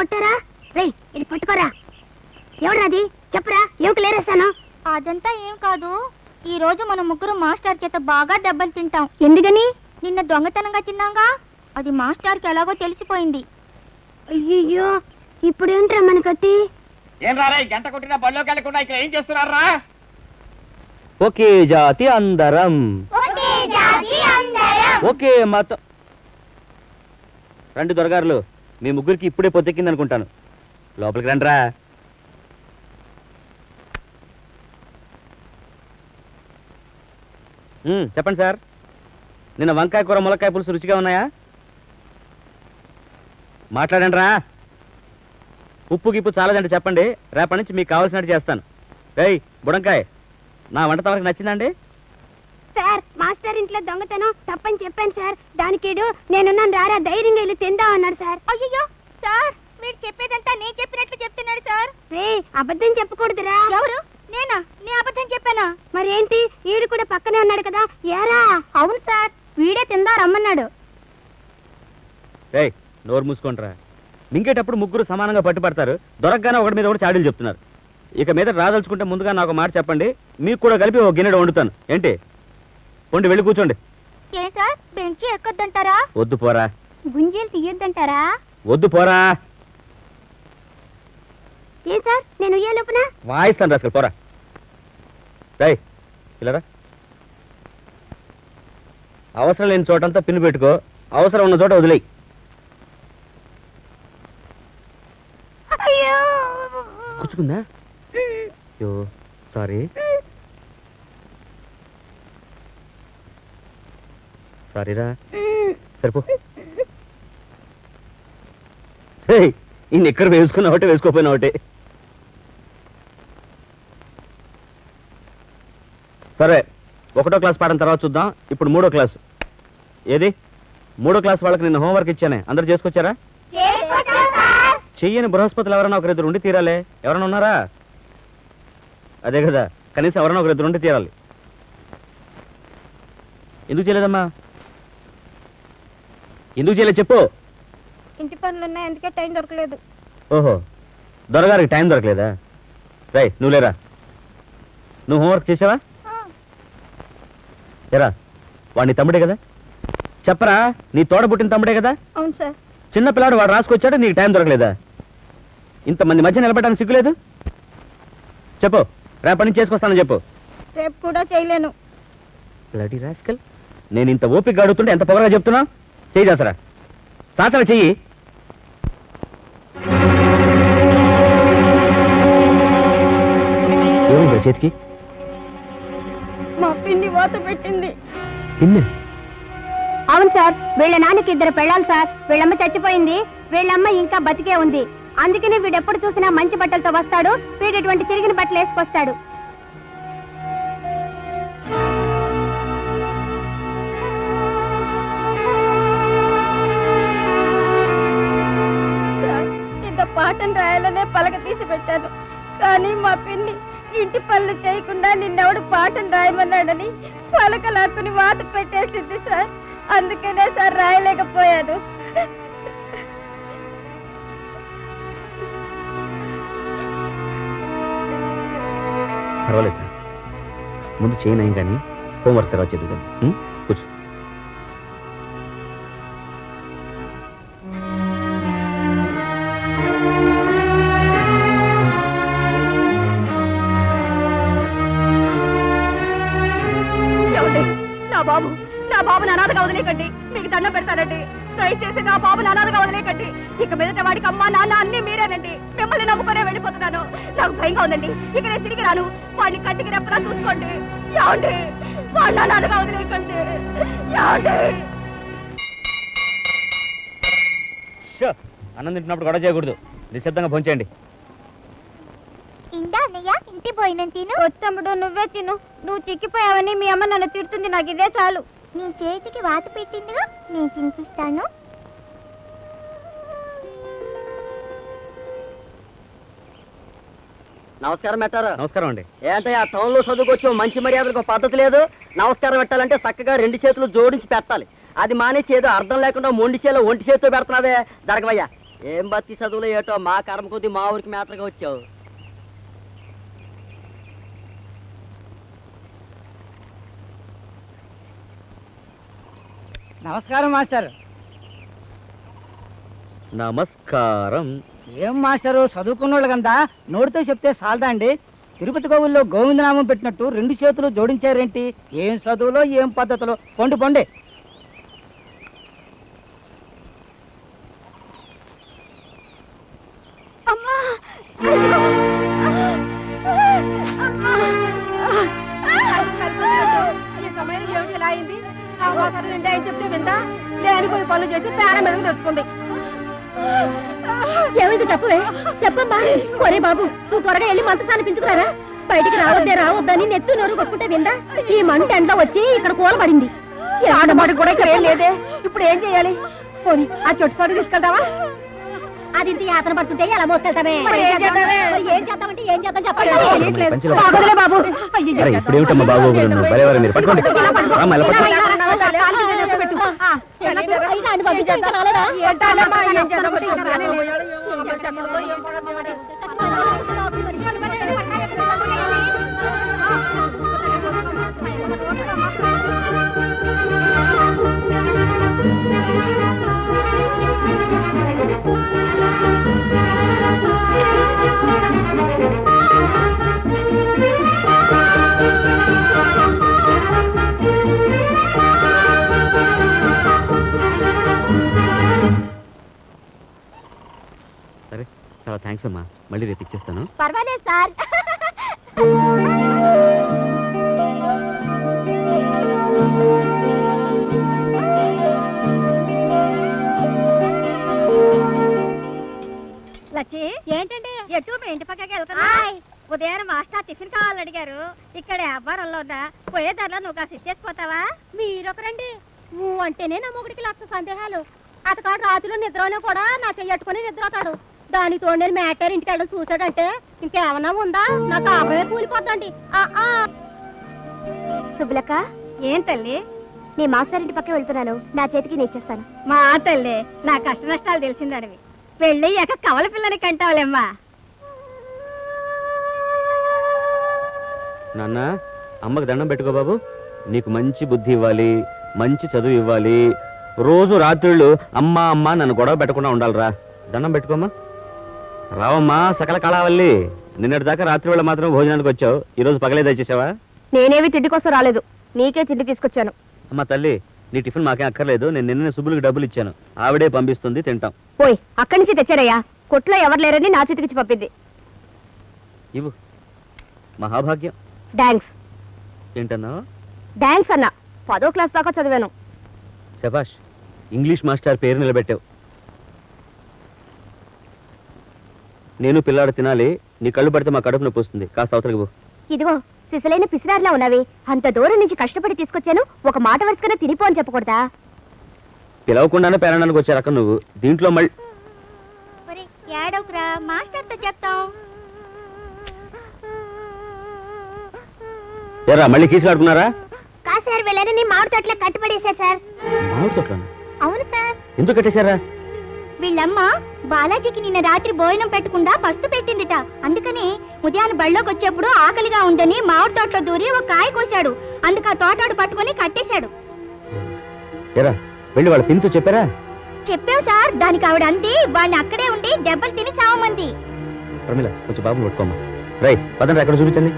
కొట్టారా? రేయ్ ఇది పట్టుకోరా. ఎవరది చెప్పరా ఏమిటి లేరేశాను అదంతా ఏం కాదు. ఈ రోజు మన ముగ్గురు మాస్టర్ చేత బాగా దెబ్బలు తింటాం. ఎందుకని? నిన్న దొంగతనంగా తిన్నాగా? అది మాస్టర్కి ఎలాగో తెలిసిపోయింది. అయ్యయ్యో ఇప్పుడు ఏంట్రా మనకత్తి? ఏం రారా ఈ గంట కొట్టిన బళ్ళోకి వెళ్ళకుండా ఇక్కడ ఏం చేస్తున్నారా? ఒకే జాతి అందరం. ఒకే మతం రండి దొరగారులు. మీ ముగ్గురికి ఇప్పుడే పొద్దెక్కింది అనుకుంటాను లోపలికి రండిరా. చెప్పండి సార్. నిన్న వంకాయ కూర ములక్కాయ పులుసు రుచిగా ఉన్నాయా? మాట్లాడండి రా ఉప్పు గిప్పు చాలదంటే చెప్పండి. రేపటి నుంచి మీకు కావాల్సినట్టు చేస్తాను. రేయ్ బుడంకాయ్ నా వంట తమరికి నచ్చిందండి ఇంట్లో దొంగతనం తప్పని చెప్పాను సార్. దానికేడు నేనున్నాను రారా ధైర్యంగా వెళ్ళి తిందాం అన్నారు సార్. అయ్యో సార్ మీరు చెప్పేదంతా నేను చెప్పినట్లు చెప్తున్నాడు సార్. రే అబద్ధం చెప్పకూడదురా. ఎవరు? నేనా? నీ అబద్ధం చెప్పానా? మరేంటి? ఈడు కూడా పక్కనే ఉన్నాడు కదా. ఏరా? అవును సార్. వీడే తిందా రమ్మన్నాడు. నోరు మూసుకోండిరా. మింగేటప్పుడు ముగ్గురు సమానంగా పట్టుపడతారు. దొరకగానే ఒకటి మీద ఒకటి చాడీలు చెప్తున్నారు. ఇక మీద రాదలుచుకుంటే ముందుగా నాకు ఒక మాట చెప్పండి. మీకు కూడా కలిపి ఒక గిన్నెడు వండుతాను. ఏంటి? వండి వెళ్ళి కూర్చోండి. ఏ సార్ బెంచి ఎక్కొద్దంటారా? వద్దు పోరా. గుంజీలు తీయొద్దంటారా? వద్దు పోరా. ఏం సార్ నేను ఉయ్యాలోపునా వాయిస్తాను రాసుకెళ్ళి పోరా. రేయ్ ఇలారా అవసరం లేని చోటంతా పిన్ను పెట్టుకో. అవసరం ఉన్న చోట వదిలేయి. కూర్చుకుందా సారీ. సారీరా సరిపో. ఈ నిక్కర్ వేసుకున్న ఒకటే వేసుకోపోయినా ఒకటే. సరే ఒకటో క్లాస్ పాఠం తర్వాత చూద్దాం. ఇప్పుడు మూడో క్లాసు. ఏది? మూడో క్లాస్ వాళ్ళకి నిన్న హోంవర్క్ ఇచ్చానే. అందరు చేసుకొచ్చారా? చెయ్యని బృహస్పతులు ఎవరైనా ఒకరిద్దరు ఉండి తీరాలే. ఎవరైనా ఉన్నారా? అదే కదా. కనీసం ఎవరైనా ఒకరిద్దరు ఉండి తీరాలి. ఎందుకు చేయలేదమ్మా? ఎందుకు చేయలేదు చెప్పు. ఇంటి పనులు ఉన్నాయి అందుకే టైం దొరకలేదు. ఓహో దొరగారికి టైం దొరకలేదా? రై నువ్వు లేరా? నువ్వు హోంవర్క్ చేసావా? ఎరా వాడిని తమ్ముడే కదా? చెప్పరా నీ తోడ పుట్టిన తమ్ముడే కదా? అవును సార్. చిన్న పిల్లాడు వాడు రాసుకొచ్చాడు నీకు టైం దొరకలేదా? ఇంతమంది మధ్య నిలబడడానికి సిగ్గులేదు? చెప్పు రేపటి నుంచి చేసుకొస్తానని చెప్పు. రేపు కూడా చేయలేను. బ్లడీ రాస్కల్ నేను ఇంత ఓపిక అడుగుతుంటే ఎంత పొగరగా చెప్తున్నా చెయ్యి దాసరా. సాసరా చెయ్యి. ఏమైందా చేతికి? మా పిన్ని వాత పెట్టింది. పిన్నే? అవును సార్ వీళ్ళ నాన్నకి ఇద్దరు పెళ్ళాలి సార్. వీళ్ళమ్మ చచ్చిపోయింది వీళ్ళమ్మ ఇంకా బతికే ఉంది. అందుకనే వీడు ఎప్పుడు చూసినా మంచి బట్టలతో వస్తాడు వీడు ఇటువంటి చిరిగిన బట్టలు వేసుకొస్తాడు తీసి పెట్టాను కానీ మా పిన్ని ఇంటి పనులు చేయకుండా నిన్నెవడు పాఠం రాయమన్నాడని పలకలాక్కుని వాత పెట్టేసింది సార్. అందుకనే సార్ రాయలేకపోయాను. పర్వాలేదు ముందు చేయనాయి కానీ హోంవర్క్ తర్వాత చదువు కానీ. కూర్చో. వదిలేకండి. మీకు దండం పెడతానండి. దయచేసి నా బాబుని అనాథగా వదిలేకండి. ఇక మీదట వాడికి అమ్మ నాన్న అన్ని మీరేనండి. మిమ్మల్ని నమ్ముకునే వెళ్ళిపోతున్నాను. నాకు భయంగా ఉందండి. ఇక నేను తిరిగి రాను. వాడిని కంటికి రెప్పలా చూసుకోండి. ఏమండి వాడిని అనాథగా వదిలేకండి ఏమండి అన్నం తింటున్నప్పుడు గొడవ చేయకూడదు. నిశ్శబ్దంగా భోంచేయండి ఇందా అన్నయ్య ఇంటి పోయిన తిను? వచ్చమ్ముడు నువ్వే తిను. నువ్వు చిక్కిపోయావని మీ అమ్మ నన్ను తిడుతుంది. నాకు ఇదే చాలు. నీ చేతికి వాత పెట్టిందిగా నేను తినిపిస్తాను. నమస్కారం పెట్టారు నమస్కారం అండి. ఏంటంటే ఆ టౌన్లో చదువుకొచ్చి మంచి మర్యాదలకు పద్ధతి లేదు? నమస్కారం పెట్టాలంటే చక్కగా రెండు చేతులు జోడించి పెట్టాలి. అది మానేసి ఏదో అర్థం లేకుండా మొండి చేలో ఒంటి చేతితో పెడుతున్నావే జరగవయ్యా ఏం బతి చదువులో ఏటో మా కర్మ కొద్ది మా ఊరికి మేటర్గా వచ్చావు. నమస్కారం మాస్టర్. నమస్కారం. ఏం మాస్టరు చదువుకున్నోళ్ళు కదా నోటితో చెప్తే సాలదా అండి? తిరుపతి గోవుల్లో గోవిందనామం పెట్టినట్టు రెండు చేతులు జోడించారేంటి? ఏం చదువులో ఏం పద్ధతిలో? పొండి పొండి. అమ్మా! ఈ సమయం ఏమిటి? ఇలా అయింది? ఏం చెప్తే విందా? లేనిపోయి పనులు చేసి ప్రాణం మీద తెచ్చుకోండి ఏమైంది చెప్పవే చెప్పమ్మా. ఒరే బాబు నువ్వు త్వరగా వెళ్ళి మంతసాన్ని పెంచుకున్నారా బయటికి రావద్దే రావద్దని నెత్తు నోరు కొట్టుకుంటే విందా? ఈ మంట ఎండలో వచ్చి ఇక్కడ కూలబడింది. ఆడబడి కూడా ఇక్కడ ఏం లేదే. ఇప్పుడు ఏం చేయాలి? పోనీ ఆ చొట్టు చోటు తీసుకెళ్తావా? అది ఇంత యాతన పడుతుంటే ఎలా మోసుకెళ్తామే ఏం చేద్దామంటే ఏం చేద్దాం చెప్పండి. బాబు మీరు పట్టుకోండి. రామ్మా, ఇలా థ్యాంక్స్ అమ్మా మళ్ళీ రేపు ఇచ్చేస్తాను. పర్వాలేదు సార్. లచ్చి ఏంటండి? ఎటు మీ ఇంటి పక్కకి వెళ్తున్నా? ఉదయం మాస్టర్ టిఫిన్ కావాలని అడిగారు. ఇక్కడ వ్యాపారంలో ఉందా పోయే దారిలో నువ్వు కాసి ఇచ్చేసిపోతావా? మీరొకరండి. నువ్వు అంటేనే నా మొగుడికి లక్ష సందేహాలు. అతకాడు రాత్రిలో నిద్రలో కూడా నా చెయ్యట్టుకుని నిద్రతాడు దానితో నేను మేటర్ ఇంటికి వెళ్ళి చూసాడంటే ఇంకేమన్నా ఉందా? నా కాపురమే కూలిపోద్దండి ఆ, ఆ. సుబ్బులక్క ఏం తల్లి? నీ మాస్టర్ ఇంటి పక్క వెళ్తున్నాను. నా చేతికి నేర్చేస్తాను మా తల్లి నా కష్ట నష్టాలు తెలిసిందనివి. పెళ్ళయ్యాక కవల పిల్లని కంటావులేమ్మా. నాన్న అమ్మకి దండం పెట్టుకో బాబు. నీకు మంచి బుద్ధి ఇవ్వాలి మంచి చదువు ఇవ్వాలి. రోజు రాత్రిళ్ళు అమ్మా అమ్మ నన్ను గొడవ పెట్టకుండా ఉండాలిరా. దండం పెట్టుకోమ్మా. రావమ్మా సకల కళావల్లి. నిన్నటి దాకా రాత్రి వేళ మాత్రం భోజనానికి వచ్చావు. ఈరోజు పగలే దయచేసావా? నేనేవి తిండి కోసం రాలేదు. నీకే తిండి తీసుకొచ్చాను. అమ్మ తల్లి నీ టిఫిన్ మాకేం అక్కర్లేదు. నేను నిన్న సుబ్బులకి డబ్బులు ఇచ్చాను. ఆవిడే పంపిస్తుంది తింటాం. పోయ్ అక్కడి నుంచి తెచ్చారయ్యా. కొట్లో ఎవరు లేరని నా చేతికిచ్చి పంపింది. ఇవ్వు. మహాభాగ్యం. థ్యాంక్స్. ఏంటన్నావు థ్యాంక్స్ అన్న. పదో క్లాస్ దాకా చదివాను. శభాష్ ఇంగ్లీష్ మాస్టర్ పేరు నిలబెట్టావు. నేను పిల్లాడు తినాలి నీ కళ్ళు పడితే మా కడుపు నొప్పి వస్తుంది. కాస్త అవతలకి పో. ఇదిగో సిసలైన పిసినారిలా ఉన్నవి. అంత దూరం నుంచి కష్టపడి తీసుకొచ్చాను ఒక మాట వరుసగా తినిపో అని చెప్పకూడదా? పిలవకుండానే పేరణానికి వచ్చారు అక్క నువ్వు. దీంట్లో మళ్ళీ ఏడవకురా మాస్టర్తో చెప్తాం. ఎరా మళ్ళీ కీసులాడుకున్నారా కాసారి వెళ్ళని మామిడి తోటలో కట్టుబడేశారు సార్. మామిడి తోటలోనా? అవును సార్. ఎందుకు కట్టేశారా? వీళ్ళమ్మ బాలాజీకి నిన్న రాత్రి భోజనం పెట్టకుండా పస్తు పెట్టిందిట. అందుకని ఉదయాన్ని బళ్ళోకి వచ్చేప్పుడు ఆకలిగా ఉందని మామిడి తోటలో దూరి ఒక కాయ కోశాడు. అందుకు ఆ తోటాడు పట్టుకొని కట్టేశాడు. ఎరా వెళ్ళి వాళ్ళ పిన్తో చెప్పారా? చెప్పావు సార్ దానికి ఆవిడ అంది వాళ్ళని అక్కడే ఉండి దెబ్బలు తిని చావమంది. ప్రమిళ కొంచెం బాబు పట్టుకోమ్మా. రై పదండి ఎక్కడ చూపించండి?